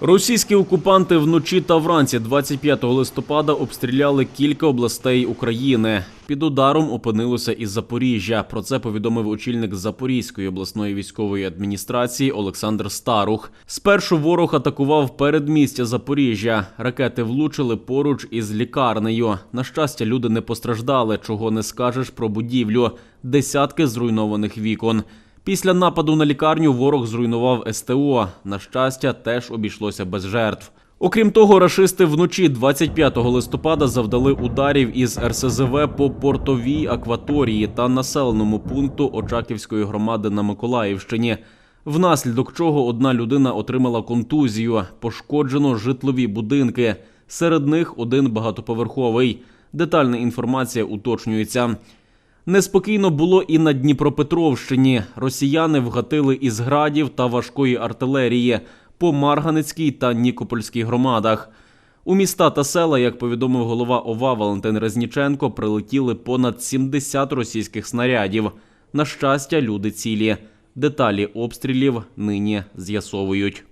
Російські окупанти вночі та вранці 25 листопада обстріляли кілька областей України. Під ударом опинилося і Запоріжжя. Про це повідомив очільник Запорізької обласної військової адміністрації Олександр Старух. Спершу ворог атакував передмістя Запоріжжя. Ракети влучили поруч із лікарнею. На щастя, люди не постраждали, чого не скажеш про будівлю. Десятки зруйнованих вікон. Після нападу на лікарню ворог зруйнував СТО. На щастя, теж обійшлося без жертв. Окрім того, рашисти вночі 25 листопада завдали ударів із РСЗВ по портовій акваторії та населеному пункту Очаківської громади на Миколаївщині. Внаслідок чого одна людина отримала контузію, пошкоджено житлові будинки. Серед них один багатоповерховий. Детальна інформація уточнюється. Неспокійно було і на Дніпропетровщині. Росіяни вгатили із градів та важкої артилерії по Марганецькій та Нікопольській громадах. У міста та села, як повідомив голова ОВА Валентин Резніченко, прилетіли понад 70 російських снарядів. На щастя, люди цілі. Деталі обстрілів нині з'ясовують.